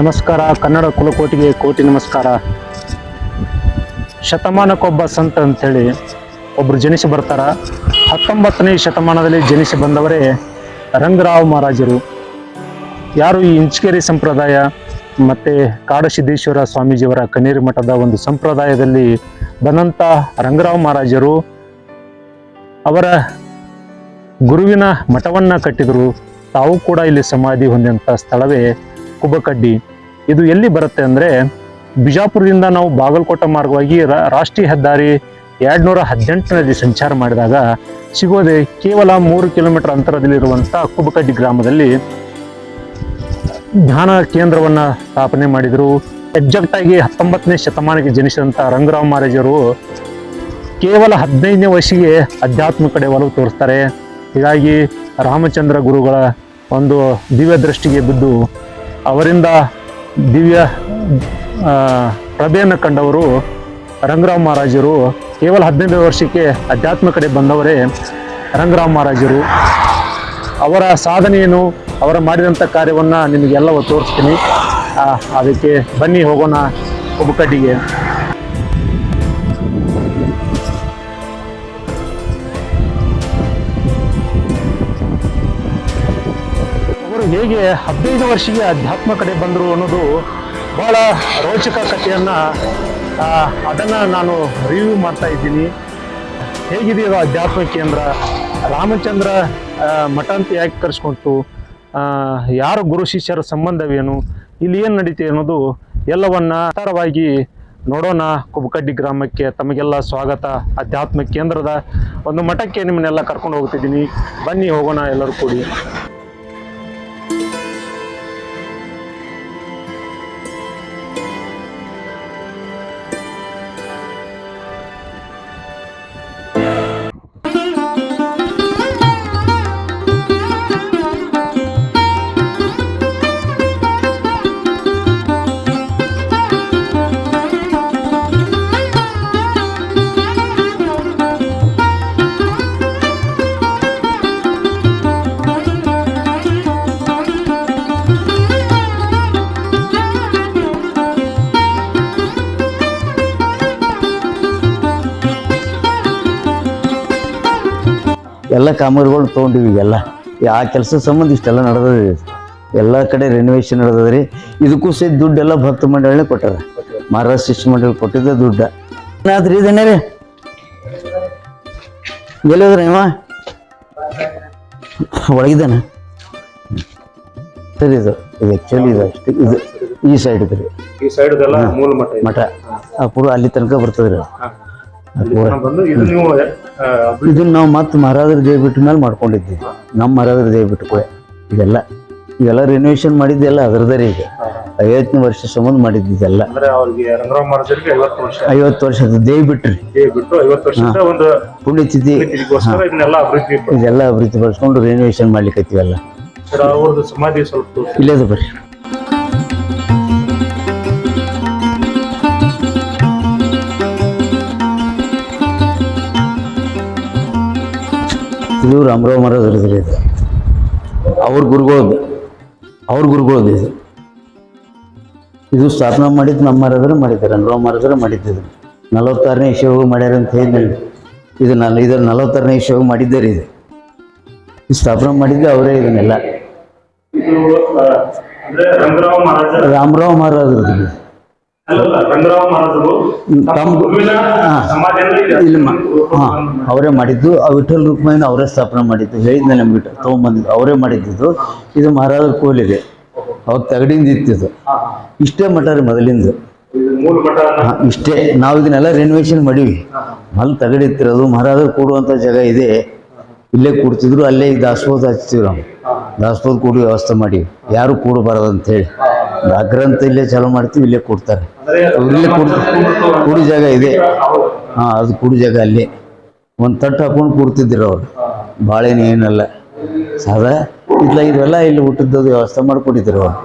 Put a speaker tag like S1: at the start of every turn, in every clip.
S1: ನಮಸ್ಕಾರ. ಕನ್ನಡ ಕುಲಕೋಟಿಗೆ ಕೋಟಿ ನಮಸ್ಕಾರ. ಶತಮಾನಕ್ಕೊಬ್ಬ ಸಂತ ಅಂಥೇಳಿ ಒಬ್ಬರು ಜನಿಸಿ ಬರ್ತಾರ. ಹತ್ತೊಂಬತ್ತನೇ ಶತಮಾನದಲ್ಲಿ ಜನಿಸಿ ಬಂದವರೇ ರಂಗರಾವ್ ಮಹಾರಾಜರು. ಯಾರು ಈ ಇಂಚಕೇರಿ ಸಂಪ್ರದಾಯ ಮತ್ತು ಕಾಡಸಿದ್ದೇಶ್ವರ ಸ್ವಾಮೀಜಿಯವರ ಕಣ್ಣೀರು ಮಠದ ಒಂದು ಸಂಪ್ರದಾಯದಲ್ಲಿ ಬಂದಂಥ ರಂಗರಾವ್ ಮಹಾರಾಜರು ಅವರ ಗುರುವಿನ ಮಠವನ್ನ ಕಟ್ಟಿದರು. ತಾವು ಕೂಡ ಇಲ್ಲಿ ಸಮಾಧಿ ಹೊಂದಿದಂಥ ಸ್ಥಳವೇ ಕುಬಕಡ್ಡಿ. ಇದು ಎಲ್ಲಿ ಬರುತ್ತೆ ಅಂದರೆ ಬಿಜಾಪುರದಿಂದ ನಾವು ಬಾಗಲಕೋಟೆ ಮಾರ್ಗವಾಗಿ ರಾಷ್ಟ್ರೀಯ ಹೆದ್ದಾರಿ ಎರಡ್ನೂರ ಹದಿನೆಂಟನಲ್ಲಿ ಸಂಚಾರ ಮಾಡಿದಾಗ ಸಿಗೋದೆ ಕೇವಲ ಮೂರು ಕಿಲೋಮೀಟರ್ ಅಂತರದಲ್ಲಿರುವಂಥ ಕುಬಕಡ್ಡಿ ಗ್ರಾಮದಲ್ಲಿ ಜ್ಞಾನ ಕೇಂದ್ರವನ್ನ ಸ್ಥಾಪನೆ ಮಾಡಿದರು. ಎಕ್ಸಾಕ್ಟಾಗಿ ಹತ್ತೊಂಬತ್ತನೇ ಶತಮಾನಕ್ಕೆ ಜನಿಸಿದಂಥ ರಂಗರಾವ್ ಮಹಾರಾಜರು ಕೇವಲ ಹದಿನೈದನೇ ವಯಸ್ಸಿಗೆ ಅಧ್ಯಾತ್ಮ ಕಡೆ ಒಲವು ತೋರಿಸ್ತಾರೆ. ಹೀಗಾಗಿ ರಾಮಚಂದ್ರ ಗುರುಗಳ ಒಂದು ದಿವ್ಯ ದೃಷ್ಟಿಗೆ ಬಿದ್ದು ಅವರಿಂದ ದಿವ್ಯ ಪ್ರಭೆಯನ್ನು ಕಂಡವರು ರಂಗರಾಮ್ ಮಹಾರಾಜರು. ಕೇವಲ ಹದಿನೈದು ವರ್ಷಕ್ಕೆ ಅಧ್ಯಾತ್ಮ ಕಡೆ ಬಂದವರೇ ರಂಗರಾವ್ ಮಹಾರಾಜರು. ಅವರ ಸಾಧನೆಯನ್ನು, ಅವರ ಮಾಡಿದಂಥ ಕಾರ್ಯವನ್ನು ನಿಮಗೆಲ್ಲವೂ ತೋರಿಸ್ತೀನಿ. ಅದಕ್ಕೆ ಬನ್ನಿ ಹೋಗೋಣ ಒಬ್ಬ ಅವರು ಹೇಗೆ ಹದಿನೈದು ವರ್ಷಕ್ಕೆ ಅಧ್ಯಾತ್ಮ ಕಡೆ ಬಂದರು ಅನ್ನೋದು ಬಹಳ ರೋಚಕ ಕಥೆಯನ್ನು ಅದನ್ನು ನಾನು ರಿವ್ಯೂ ಮಾಡ್ತಾ ಇದ್ದೀನಿ. ಹೇಗಿದೆಯೋ ಅಧ್ಯಾತ್ಮ ಕೇಂದ್ರ, ರಾಮಚಂದ್ರ ಮಠ ಅಂತ ಯಾಕೆ ಕರೆಸ್ಕೊಂತು ಯಾರು ಗುರು ಶಿಷ್ಯರ ಸಂಬಂಧವೇನು? ಇಲ್ಲಿ ಏನು ನಡೀತೆ ಅನ್ನೋದು ಎಲ್ಲವನ್ನ ವಿಸ್ತಾರವಾಗಿ ನೋಡೋಣ. ಕುಬಕಡ್ಡಿ ಗ್ರಾಮಕ್ಕೆ ತಮಗೆಲ್ಲ ಸ್ವಾಗತ. ಅಧ್ಯಾತ್ಮ ಕೇಂದ್ರದ ಒಂದು ಮಠಕ್ಕೆ ನಿಮ್ಮನ್ನೆಲ್ಲ ಕರ್ಕೊಂಡು ಹೋಗ್ತಿದ್ದೀನಿ. ಬನ್ನಿ, ಹೋಗೋಣ ಎಲ್ಲರೂ ಕೂಡಿ.
S2: ಎಲ್ಲ ಕಾಮಗಾರಿಗಳು ತೊಗೊಂಡಿವಿ ಈಗೆಲ್ಲ ಆ ಕೆಲಸ ಸಂಬಂಧ ಇಷ್ಟೆಲ್ಲ ನಡೆದದ ಎಲ್ಲ ಕಡೆ ರೆನೋವೇಷನ್ ನಡೆದದ್ರಿ. ಇದಕ್ಕೂ ಸಹಿತ ದುಡ್ಡೆಲ್ಲ ಭಕ್ತ ಮಂಡಳಿನೇ ಕೊಟ್ಟಾರ. ಮಹಾರಾಷ್ಟ್ರ ಶಿಷ್ಯ ಮಂಡಳಿ ಕೊಟ್ಟಿದ್ದೆ ದುಡ್ಡ. ಏನಾದ್ರಿ ಇದನ್ನೇ ರೀ? ಎಲ್ಲಿದ್ರಿ ಇವ ಒಳಗಿದ್ದಾನ? ಸರಿ ಇದು ಇದು ಆ್ಯಕ್ಚುಲಿ ಇದು ಅಷ್ಟೇ. ಇದು ಈ ಸೈಡ್ ಇದ್ರಿ.
S1: ಈ ಸೈಡ್ ಮೂಲ ಮಠ
S2: ಮಠ. ಆ ಅಲ್ಲಿ ತನಕ ಬರ್ತದ್ರಿ
S1: ಬಂದು ಇದು ನೀವು
S2: ಇದನ್ನ ನಾವು ಮತ್ತೆ ಮಹಾರಾಜರ ದೇವಿ ಬಿಟ್ಟ ಮೇಲೆ ಮಾಡ್ಕೊಂಡಿದ್ದೀವಿ ನಮ್ಮ ಮಹಾರಾಜರ ದೇವಿ ಬಿಟ್ಟು ಕೂಡ ಇದೆಲ್ಲ ಇವೆಲ್ಲ ರಿನೋವೇಷನ್ ಮಾಡಿದ್ದೆಲ್ಲ ಅದರದೇ ರೀ ಈಗ. ಐವತ್ತನೇ ವರ್ಷ ಸಂಬಂಧ ಇದೆಲ್ಲ.
S1: ಅಂದ್ರೆ ಅವ್ರಿಗೆ ರಂಗರಾವ್ ಮಹಾರಾಜರಿಗೆ ಐವತ್ತು ವರ್ಷ.
S2: ಐವತ್ತು ವರ್ಷದ ದೇವಿ ಬಿಟ್ರಿ.
S1: ಬಿಟ್ಟು ಐವತ್ತು ವರ್ಷದ ಒಂದು
S2: ಪುಣ್ಯತಿಥಿ.
S1: ಇದಕ್ಕೋಸ್ಕರ ಇದನ್ನೆಲ್ಲ ಅಭಿವೃದ್ಧಿ
S2: ಇದೆಲ್ಲ ಅಭಿವೃದ್ಧಿ ಪಡಿಸ್ಕೊಂಡು ರಿನೋವೇಷನ್ ಮಾಡ್ಲಿಕ್ಕೆ
S1: ಅವ್ರದ್ದು ಸಮಾಧಿ ಸ್ವಲ್ಪ ಇಲ್ಲದ
S2: ಇಲ್ಲೇ ಅದು ಬರ್ರಿ. ಇದು ರಾಮರಾವ್ ಮಹಾರಾಜರದ್ರಿ ಇದು ಅವ್ರ ಗುರುಗಳದ್ದು ಅವ್ರ ಗುರುಗಳದ್ದು ಇದು. ಇದು ಸ್ಥಾಪನೆ ಮಾಡಿದ್ದು ನಮ್ಮ ಮಹಾರಾಜರು ಮಾಡಿದ್ದಾರೆ ರಾಮರಾವ್ ಮಹಾರಾಜರು ಮಾಡಿದ್ದು ನಲವತ್ತಾರನೇ ಇಶೋಗ ಮಾಡ್ಯಾರ ಅಂತ ಹೇಳಿದ್ನಲ್ಲ. ಇದು ನಾನು ಇದು ನಲವತ್ತಾರನೇ ಇಶೋಗ ಮಾಡಿದ್ದಾರೆ ಇದು. ಇದು ಸ್ಥಾಪನೆ ಮಾಡಿದ್ದೆ ಅವರೇ ಇದನ್ನೆಲ್ಲ. ರಾಮರಾವ್ ಮಹಾರಾಜರದ್ದು ಅವರೇ ಮಾಡಿದ್ದು ಆ ವಿಠಲ್ ರುಕ್ಮೈನ ಅವರೇ ಸ್ಥಾಪನೆ ಮಾಡಿದ್ದು ಹೇಳಿದ್ನ ನಮ್ಗೆ ವಿಠಲ್ ತೊಗೊಂಬಂದಿದ್ದು ಅವರೇ ಮಾಡಿದ್ದು ಇದು ಮಹಾರಾಜರ ಕೋಲಿದೆ ಅವಾಗ ತಗಡಿಂದ ಇತ್ತಿದ್ದು. ಇಷ್ಟೇ ಮಠ ರೀ ಮೊದಲಿಂದ. ಇಷ್ಟೇ. ನಾವು ಇದನ್ನೆಲ್ಲ ರೆನೋವೇಷನ್ ಮಾಡಿವಿ. ಅಲ್ಲಿ ತಗಡಿ ಇತ್ತಿರೋದು ಮಹಾರಾಜರು ಕೂಡುವಂಥ ಜಾಗ ಇದೆ. ಇಲ್ಲೇ ಕೂಡ್ತಿದ್ರು ಅಲ್ಲೇ ದಾಸಬೋಧ ಹಚ್ತೀವಿ ನಾವು. ದಾಸಬೋಧ ಕೂಡ ವ್ಯವಸ್ಥೆ ಮಾಡಿ ಯಾರು ಕೂಡಬಾರದು ಅಂತೇಳಿ ಅಗ್ರಂಥ ಇಲ್ಲೇ ಚಾಲು ಮಾಡ್ತೀವಿ ಇಲ್ಲೇ ಕೊಡ್ತಾರೆ. ಇಲ್ಲೇ ಕೂಡ್ ಕೂಡಿ ಜಾಗ ಇದೆ. ಹಾಂ ಅದು ಕೂಡಿ ಜಾಗ ಅಲ್ಲಿ. ಒಂದು ತಟ್ಟು ಹಾಕೊಂಡು ಕೊಡ್ತಿದ್ರು ಅವ್ರು. ಬಾಳೆನ ಏನಲ್ಲ. ಸಾದಾ ಇಲ್ಲ ಇದೆಲ್ಲ ಇಲ್ಲಿ ಊಟದ್ದು ವ್ಯವಸ್ಥೆ ಮಾಡ್ಕೊಂಡಿದ್ರು ಅವ್ರು.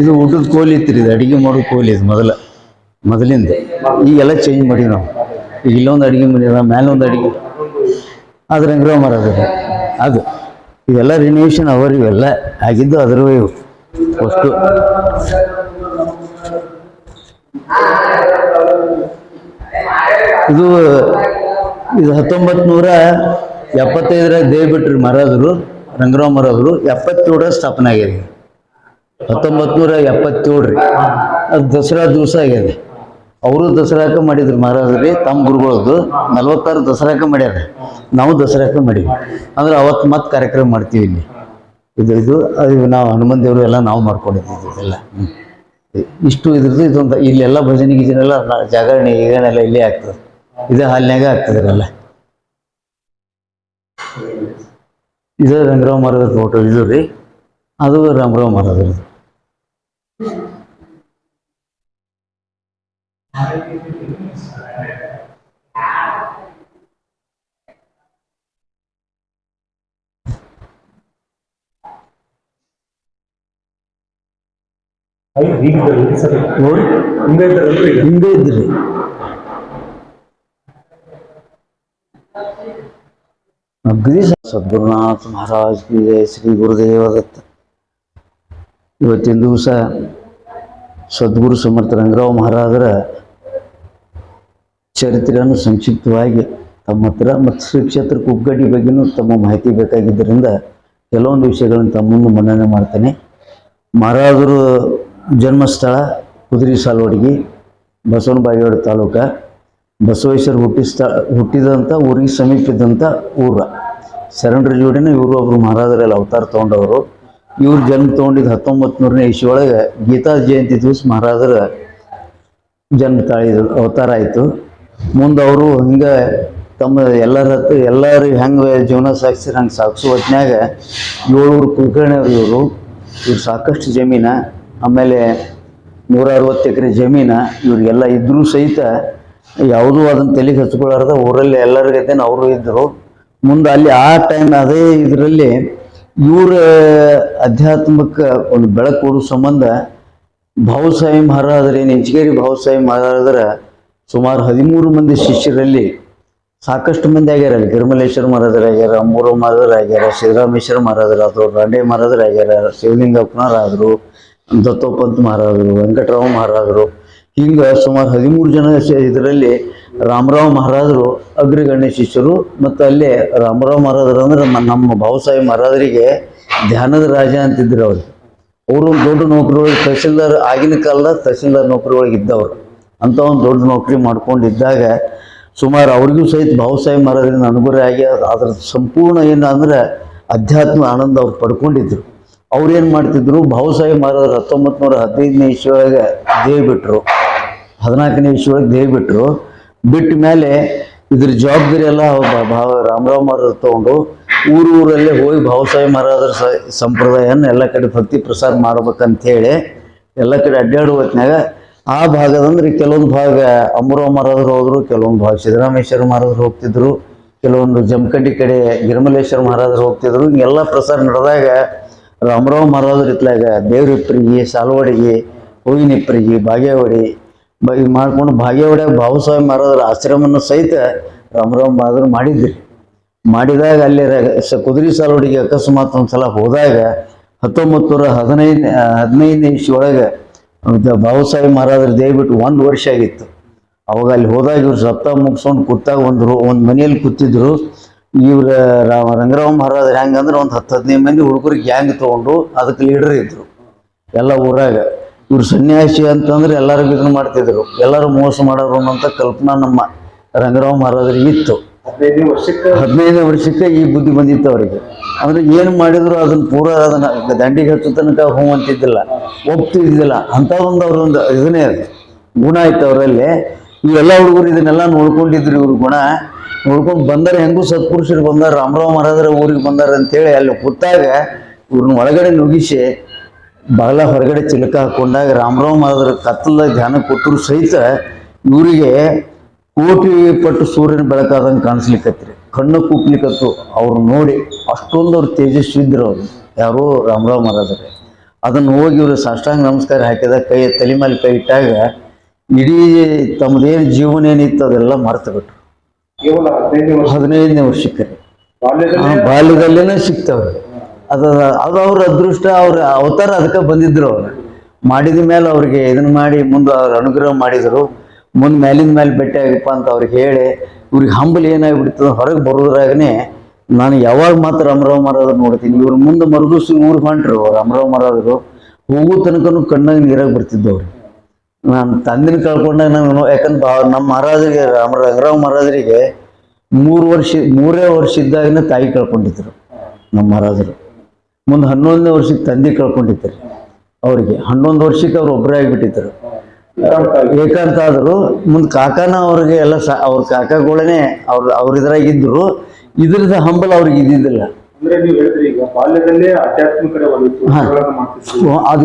S2: ಇದು ಊಟದ ಕೋಲಿ ಇತ್ತು ಇದು ಅಡಿಗೆ ಮಾಡೋ ಕೋಲಿ ಇದು ಮೊದಲ. ಮೊದಲಿಂದ. ಈಗೆಲ್ಲ ಚೇಂಜ್ ಮಾಡೀವಿ ನಾವು. ಈಗ ಇಲ್ಲೊಂದು ಅಡುಗೆ ಮಾಡಿದ ಮೇಲೊಂದು ಮೇಲೆ ಒಂದು ಅಡಿಗೆ. ರಂಗರಾವ್ ಮಹಾರಾಜರು ಅದು. ಇವೆಲ್ಲ ರಿನೋವೇಷನ್ ಅವರ್ ಇವೆಲ್ಲ ಆಗಿದ್ದು ಅದರವೇ ಇವು. ಅಷ್ಟು ಇದು ಇದು ಹತ್ತೊಂಬತ್ತು ನೂರ ಎಪ್ಪತ್ತೈದರ ದೇವ್ ಬಿಟ್ರಿ ಮಹಾರಾಜರು ರಂಗರಾವ್ ಮಹಾರಾಜರು ಎಪ್ಪತ್ತೇಳರ ಸ್ಥಾಪನೆ ಆಗ್ಯದ ಹತ್ತೊಂಬತ್ತು ನೂರ ಎಪ್ಪತ್ತೇಳ್ರಿ. ಅದು ದಸರಾ ದಿವಸ ಆಗ್ಯದ. ಅವರು ದಸರಾಕ ಮಾಡಿದ್ರು ಮಹಾರಾಜರಿ ತಮ್ಮ ಗುರುಗಳದ್ದು ನಲ್ವತ್ತಾರು ದಸರಾಕ ಮಾಡ್ಯಾರ. ನಾವು ದಸರಾಕ ಮಾಡೀವಿ ಅಂದ್ರೆ ಅವತ್ತು ಮತ್ತೆ ಕಾರ್ಯಕ್ರಮ ಮಾಡ್ತೀವಿ ಇಲ್ಲಿ. ಇದು ಅದು ನಾವು ಹನುಮಂತ ದೇವರು ಎಲ್ಲ ನಾವು ಮಾಡ್ಕೊಂಡಿದ್ದೀವಿ ಹ್ಮ್. ಇಷ್ಟು ಇದ್ರದ್ದು ಇದೊಂದು, ಇಲ್ಲೆಲ್ಲ ಭಜನೆ ಗಿಜನೆಲ್ಲ ಜಾಗರಣೆ ಈಗನೆಲ್ಲ ಇಲ್ಲೇ ಆಗ್ತದೆ. ಇದು ಹಾಲಿನಾಗ ಆಗ್ತದೆ ಎಲ್ಲ ಇದು ರಂಗರಾವ್ ಮರದ ಫೋಟೋ ಇದು ರೀ. ಅದು ರಾಮರಾವ್ ಮಹಾರಾಜರದು ಹಿಂಗೆ ಇದ್ರಿ ಅಗ್ರಿ ಸದ್ಗುರುನಾಥ ಮಹಾರಾಜ್ ಕಿ ಜಯ ಶ್ರೀ ಗುರುದೇವ ಇವತ್ತಿನ ದಿವಸ ಸದ್ಗುರು ಸಮರ್ಥ ರಂಗರಾವ್ ಮಹಾರಾಜರ ಚರಿತ್ರೆಯನ್ನು ಸಂಕ್ಷಿಪ್ತವಾಗಿ ತಮ್ಮ ಹತ್ರ ಮತ್ತು ಶ್ರೀ ಕ್ಷೇತ್ರ ಕುಗ್ಗಡ್ಡಿ ಬಗ್ಗೆನೂ ತಮ್ಮ ಮಾಹಿತಿ ಬೇಕಾಗಿದ್ದರಿಂದ ಕೆಲವೊಂದು ವಿಷಯಗಳನ್ನು ತಮ್ಮನ್ನು ಮನ್ನಣೆ ಮಾಡ್ತೇನೆ. ಮಹಾರಾಜರು ಜನ್ಮಸ್ಥಳ ಕುದುರೆ ಸಾಲ್ವಡ್ಗಿ ಬಸವನ ಬಾಗೇವಾಡ ತಾಲೂಕ, ಬಸವೇಶ್ವರ ಹುಟ್ಟಿ ಸ್ಥಳ ಹುಟ್ಟಿದಂಥ ಊರಿಗೆ ಸಮೀಪಿದ್ದಂಥ ಊರ. ಶರಣರ ಜೋಡಿನ ಇವರು ಒಬ್ಬರು ಮಹಾರಾಜರಲ್ಲಿ ಅವತಾರ ತೊಗೊಂಡವರು. ಇವ್ರು ಜನ್ಮ ತೊಗೊಂಡಿದ್ದು ಹತ್ತೊಂಬತ್ತು ನೂರನೇ ಗೀತಾ ಜಯಂತಿ ದಿವಸ ಮಹಾರಾಜರ ಜನ್ಮ ತಾಳಿದ, ಅವತಾರ ಆಯಿತು. ಮುಂದೆ ಅವರು ಹಿಂಗೆ ತಮ್ಮ ಎಲ್ಲರ ಹತ್ರ ಎಲ್ಲರೂ ಹೆಂಗೆ ಜೀವನ ಸಾಗಿಸಿರ ಹಂಗೆ ಸಾಗಿಸೋ ಹೊತ್ನ್ಯಾಗ ಏಳೂರು ಕುಲಕರ್ಣಿಯವರು ಇವರು. ಇವ್ರು ಸಾಕಷ್ಟು ಜಮೀನ. ಆಮೇಲೆ ನೂರ ಅರವತ್ತು ಎಕರೆ ಜಮೀನ ಇವರಿಗೆಲ್ಲ ಇದ್ರೂ ಸಹಿತ ಯಾವುದೂ ಅದನ್ನು ತಲೆಗೆ ಹಚ್ಕೊಳ್ಳಾರ್ದ ಊರಲ್ಲಿ ಎಲ್ಲರ ಜೊತೆನ ಅವರು ಇದ್ದರು ಮುಂದೆ ಅಲ್ಲಿ ಆ ಟೈಮ್ ಅದೇ ಇದರಲ್ಲಿ ಇವರ ಅಧ್ಯಾತ್ಮಕ್ಕೆ ಒಂದು ಬೆಳಕು ಕೊಡೋ ಸಂಬಂಧ ಮಹಾರಾಜರ, ಏನು ಇಂಚಗೇರಿ ಸಾಹಿ ಮಹಾರಾಜರ ಸುಮಾರು ಹದಿಮೂರು ಮಂದಿ ಶಿಷ್ಯರಲ್ಲಿ ಸಾಕಷ್ಟು ಮಂದಿ ಆಗ್ಯಾರ ಅಲ್ಲಿ. ಗಿರ್ಮಲೇಶ್ವರ ಮಹಾರಾಜರು ಆಗ್ಯಾರ ಮೂರು ಮಹಾರಾಜರು ಆಗ್ಯಾರ, ಸಿದ್ದರಾಮೇಶ್ವರ ಮಹಾರಾಜರು ಆದರು ರಾಂಡೆ ಮಹಾರಾಜರು ಆಗ್ಯಾರ ಶಿವಲಿಂಗಪ್ಪನವರಾದರು ದತ್ತೋಪಂತ್ ಮಹಾರಾಜರು, ವೆಂಕಟರಾವ್ ಮಹಾರಾಜರು, ಹಿಂಗೆ ಸುಮಾರು ಹದಿಮೂರು ಜನ ಇದರಲ್ಲಿ ರಾಮರಾವ್ ಮಹಾರಾಜರು ಅಗ್ರಗಣ್ಯ ಶಿಷ್ಯರು ಮತ್ತು ಅಲ್ಲೇ ರಾಮರಾವ್ ಮಹಾರಾಜರು ಅಂದ್ರೆ ನಮ್ಮ ನಮ್ಮ ಭಾವುಸಾಹೇಬ್ ಮಹಾರಾಜರಿಗೆ ಧ್ಯಾನದ ರಾಜ ಅಂತಿದ್ರು ಅವ್ರು. ಅವರು ದೊಡ್ಡ ನೌಕರಿಗಳಿಗೆ ತಹಸೀಲ್ದಾರ್ ಆಗಿನ ಕಾಲದ ತಹಸೀಲ್ದಾರ್ ನೌಕರಿಗಳಿಗೆ ಇದ್ದವರು. ಅಂತ ಒಂದು ದೊಡ್ಡ ನೌಕರಿ ಮಾಡ್ಕೊಂಡಿದ್ದಾಗ ಸುಮಾರು ಅವ್ರಿಗೂ ಸಹಿತ ಭಾವಸಾಹಿ ಮಹಾರಾಜರಿಂದ ಅನುಗ್ರಹ ಆಗಿ ಅದರ ಅದ್ರ ಸಂಪೂರ್ಣ ಏನು ಅಂದ್ರೆ ಅಧ್ಯಾತ್ಮ ಆನಂದ ಅವ್ರು ಪಡ್ಕೊಂಡಿದ್ರು. ಅವ್ರು ಏನು ಮಾಡ್ತಿದ್ರು ಭಾವಸಾಹಿ ಮಹಾರಾಜರು ಹತ್ತೊಂಬತ್ತು ನೂರ ಹದಿನೈದನೇ ಇಸ್ವಿಯೊಳಗೆ ಒಳಗೆ ಬಿಟ್ಟರು ಹದಿನಾಲ್ಕನೇ ಇಸ್ವಿಯೊಳಗೆ ಒಳಗೆ ಬಿಟ್ಟರು ಬಿಟ್ಟ ಮೇಲೆ ಇದ್ರ ಜವಾಬ್ದಾರಿ ಎಲ್ಲ ಭಾವ ರಾಮರಾವ್ ಮಹಾರಾಜ್ ತಗೊಂಡು ಊರು ಊರಲ್ಲೇ ಹೋಗಿ ಭಾವಸಾಹಿ ಮಹಾರಾಜರ ಸಂಪ್ರದಾಯನ ಎಲ್ಲ ಕಡೆ ಭಕ್ತಿ ಪ್ರಸಾರ ಮಾಡ್ಬೇಕಂತ ಹೇಳಿ ಎಲ್ಲ ಕಡೆ ಅಡ್ಡಾಡುವ ಹೊತ್ನ್ಯಾಗ ಆ ಭಾಗದಂದ್ರೆ ಕೆಲವೊಂದು ಭಾಗ ಅಮರಾವ್ ಮಹಾರಾಜರು ಹೋದ್ರು, ಕೆಲವೊಂದು ಭಾಗ ಸಿದ್ದರಾಮೇಶ್ವರ ಮಹಾರಾಜರು ಹೋಗ್ತಿದ್ರು, ಕೆಲವೊಂದು ಜಮಖಂಡಿ ಕಡೆ ಗಿರಿಮಲೇಶ್ವರ ಮಹಾರಾಜರು ಹೋಗ್ತಿದ್ರು ಎಲ್ಲ ಪ್ರಸಾರ ನಡೆದಾಗ ರಾಮರಾವ್ ಮಹಾರಾಜರು ಇತ್ಲಾಗ ದೇವ್ರಿಪ್ರಿಗೆ ಸಾಲವಡಿಗೆ ಹೂವಿನಿಪ್ರಿಗೆ ಬ ಬಾಗಿ ಮಾಡ್ಕೊಂಡು ಬಾಗೇವಾಡಿಯಾಗ ಬಾಬುಸಾಹೇಬ್ ಮಹಾರಾಜರ ಆಶ್ರಮನ ಸಹಿತ ರಾಮರಾವ್ ಮಹಾರಾಜರು ಮಾಡಿದ್ರಿ. ಮಾಡಿದಾಗ ಅಲ್ಲಿ ಸ ಕುದುರೆ ಸಾಲುಡಿಗೆ ಅಕಸ್ಮಾತ್ ಒಂದ್ಸಲ ಹೋದಾಗ ಹತ್ತೊಂಬತ್ತು ನೂರ ಹದಿನೈದು ಹದಿನೈದನೇ ಇಸ್ವಿ ಒಳಗೆ ಬಾಬುಸಾಹೇಬ್ ಮಹಾರಾಜರು ದಯವಿಟ್ಟು ಒಂದು ವರ್ಷ ಆಗಿತ್ತು. ಅವಾಗ ಅಲ್ಲಿ ಹೋದಾಗ ಇವ್ರು ಸಪ್ತಾಹ ಮುಗಿಸ್ಕೊಂಡು ಕೂತಾಗ ಒಂದು ಒಂದು ಮನೆಯಲ್ಲಿ ಕೂತಿದ್ರು. ಇವ್ರ ರಾಮ ರಂಗರಾವ್ ಮಹಾರಾಜ್ ಹೆಂಗಂದ್ರೆ ಒಂದು ಹತ್ತು ಹದಿನೈದು ಮಂದಿ ಹುಡುಗರು ಗ್ಯಾಂಗ್ ತೊಗೊಂಡು ಅದಕ್ಕೆ ಲೀಡರ್ ಇದ್ರು. ಎಲ್ಲ ಊರಾಗ. ಇವ್ರು ಸನ್ಯಾಸಿ ಅಂತಂದ್ರೆ ಎಲ್ಲರಿಗೂ ಇದನ್ನ ಮಾಡ್ತಿದ್ರು. ಎಲ್ಲರೂ ಮೋಸ ಮಾಡೋರು ಅನ್ನೋಂಥ ಕಲ್ಪನಾ ನಮ್ಮ ರಂಗರಾವ್ ಮಹಾರಾಜರಿಗೆ ಇತ್ತು.
S1: ಹದಿನೈದು ವರ್ಷಕ್ಕೆ?
S2: ಹದಿನೈದನೇ ವರ್ಷಕ್ಕೆ ಈ ಬುದ್ಧಿ ಬಂದಿತ್ತು ಅವರಿಗೆ. ಅಂದ್ರೆ ಏನು ಮಾಡಿದ್ರು ಅದನ್ನ ಪೂರ ಅದನ್ನ ದಂಡಿಗೆ ಹಚ್ಚು ತನಕ ಹೂ ಅಂತಿದ್ದಿಲ್ಲ. ಒಪ್ತಿದ್ದಿಲ್ಲ. ಅಂತ ಒಂದು ಅವ್ರೊಂದು ಇದನ್ನೇ ಗುಣ ಇತ್ತು ಅವರಲ್ಲಿ. ಇವೆಲ್ಲ ಹುಡುಗರು ಇದನ್ನೆಲ್ಲ ನೋಡ್ಕೊಂಡಿದ್ರು ಇವ್ರ ಗುಣ. ನೋಡ್ಕೊಂಡು ಬಂದರೆ ಹೆಂಗೂ ಸತ್ಪುರುಷರು ಬಂದಾರ ರಾಮರಾವ್ ಮಹಾರಾಜರ ಊರಿಗೆ ಬಂದಾರ ಅಂತೇಳಿ ಅಲ್ಲಿ ಕೂತಾಗ ಇವ್ರನ್ನ ಒಳಗಡೆ ನುಗಿಸಿ ಬಹಳ ಹೊರಗಡೆ ಚಿಲಕ ಹಾಕೊಂಡಾಗ ರಾಮರಾವ್ ಮಹಾರಾಜರ ಕತ್ತಲ ಧ್ಯಾನ ಕೊಟ್ಟರು ಸಹಿತ ಇವರಿಗೆ ಕೋಟಿ ಪಟ್ಟು ಸೂರ್ಯನ ಬೆಳಕಾದಂಗೆ ಕಾಣಿಸ್ಲಿಕ್ಕತ್ರಿ ಕಣ್ಣು ಕೂಪ್ಲಿಕ್ಕತ್ತು ಅವ್ರು ನೋಡಿ ಅಷ್ಟೊಂದು ಅವ್ರು ತೇಜಸ್ವಿ ಇದ್ರು ಅವರು. ಯಾರೋ ರಾಮರಾವ್ ಮಹಾರಾಜರೇ. ಅದನ್ನು ಹೋಗಿ ಇವರು ಸಾಷ್ಟಾಂಗ ನಮಸ್ಕಾರ ಹಾಕಿದಾಗ ಕೈ ತಲೆ ಮೇಲೆ ಕೈ ಇಟ್ಟಾಗ ಇಡೀ ತಮ್ಮದೇನು ಜೀವನ ಏನಿತ್ತು ಅದೆಲ್ಲ ಮರೆತು
S1: ವರ್ಷ
S2: ಹದಿನೈದನೇ ವರ್ಷಕ್ಕೆ. ಬಾಲ್ಯದಲ್ಲಿನೇ ಸಿಕ್ತವ್ರು ಅದು ಅದು ಅವ್ರ ಅದೃಷ್ಟ ಅವ್ರ ಅವತಾರ ಅದಕ್ಕೆ ಬಂದಿದ್ರು ಅವ್ರು. ಮಾಡಿದ ಮೇಲೆ ಅವ್ರಿಗೆ ಇದನ್ನ ಮಾಡಿ ಮುಂದೆ ಅವ್ರ ಅನುಗ್ರಹ ಮಾಡಿದ್ರು. ಮುಂದೆ ಮೇಲಿನ ಮೇಲೆ ಭೇಟಿ ಆಗಪ್ಪ ಅಂತ ಅವ್ರಿಗೆ ಹೇಳಿ ಇವ್ರಿಗೆ ಹಂಬಲ್ ಏನಾಗ್ಬಿಡ್ತದ ಹೊರಗೆ ಬರೋದ್ರಾಗನೇ ನಾನು ಯಾವಾಗ ಮಾತ್ರ ಅಮರಾವ್ ಮರೋದ್ರ ನೋಡ್ತೀನಿ. ಇವ್ರ ಮುಂದೆ ಮರುದಿವ್ಸ ಊರು ಹೊಂಟ್ರು ಅವ್ರು ಅಮರಾವ್ ಮರೋದ್ರು ಹೋಗೋ ತನಕನೂ ಕಣ್ಣಾಗ ನೀರಾಗಿ ಬರ್ತಿದ್ದವ್ರು. ನಾನು ತಂದಿನ ಕಳ್ಕೊಂಡಾಗ ನಾನು ಯಾಕಂದ್ರೆ ನಮ್ಮ ಮಹಾರಾಜರಿಗೆ, ರಾಮ ರಂಗರಾವ್ ಮಹಾರಾಜರಿಗೆ ಮೂರು ವರ್ಷ, ಮೂರೇ ವರ್ಷ ಇದ್ದಾಗನೇ ತಾಯಿ ಕಳ್ಕೊಂಡಿದ್ರು ನಮ್ಮ ಮಹಾರಾಜರು. ಮುಂದೆ ಹನ್ನೊಂದನೇ ವರ್ಷಕ್ಕೆ ತಂದೆ ಕಳ್ಕೊಂಡಿದ್ರು. ಅವರಿಗೆ ಹನ್ನೊಂದು ವರ್ಷಕ್ಕೆ ಅವ್ರು ಒಬ್ಬರೇ ಆಗಿಬಿಟ್ಟಿದ್ರು. ಏಕಾಂತ ಆದರು, ಮುಂದೆ ಕಾಕಾನ ಅವ್ರಿಗೆ ಎಲ್ಲ ಸಾ ಅವ್ರ ಕಾಕಾಗಳೇ ಅವ್ರ ಅವ್ರ ಇದ್ರಾಗಿದ್ದರು ಇದ್ರದ ಹಂಬಲ ಅವ್ರಿಗೆ ಇದ್ದಿದ್ದಿಲ್ಲ.
S1: ಅಂದ್ರೆ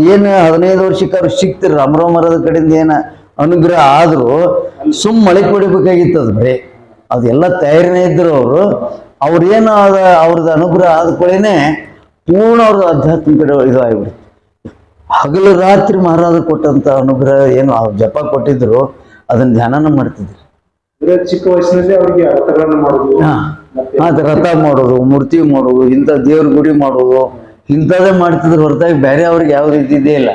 S2: ಏನು ಹದಿನೈದು ವರ್ಷಕ್ಕೆ ಅವ್ರು ಸಿಕ್ತಿರ ರಾಮರಾವ್ ಮರದ ಕಡೆಯಿಂದ ಏನ ಅನುಗ್ರಹ ಆದರೂ ಸುಮ್ ಮಳೆ ಕೊಡಬೇಕಾಗಿತ್ತು ಅದು ಬರೀ. ಅದೆಲ್ಲ ತಯಾರಿನೇ ಇದ್ರು ಅವರು. ಅವ್ರೇನು ಅದ ಅವ್ರದ್ದು ಅನುಗ್ರಹ ಆದ ಕೂಡಲೇ ಪೂರ್ಣ ಅವ್ರದ್ದು ಆಧ್ಯಾತ್ಮ ಕಡೆ ಇದು ಆಗಿಬಿಡ್ತು ಹಗಲು ರಾತ್ರಿ ಮಹಾರಾಜ ಕೊಟ್ಟಂತ ಅನುಗ್ರಹ ಏನು ಅವ್ರು ಜಪ ಕೊಟ್ಟಿದ್ರು ಅದನ್ನ ಧ್ಯಾನನ ಮಾಡ್ತಿದ್ರು.
S1: ಚಿಕ್ಕ ವಯಸ್ಸಿನಲ್ಲಿ ಅವರಿಗೆ ಅರ್ಥಗಳನ್ನ ಮಾಡುದು.
S2: ಅದು ರಥ ಮಾಡೋದು, ಮೂರ್ತಿ ಮಾಡೋದು, ಇಂಥ ದೇವ್ರ ಗುಡಿ ಮಾಡೋದು, ಇಂಥದ್ದೇ ಮಾಡ್ತಿದ್ರು ಹೊರತಾಗಿ ಬೇರೆ ಅವ್ರಿಗೆ ರೀತಿ ಇದೇ ಇಲ್ಲ.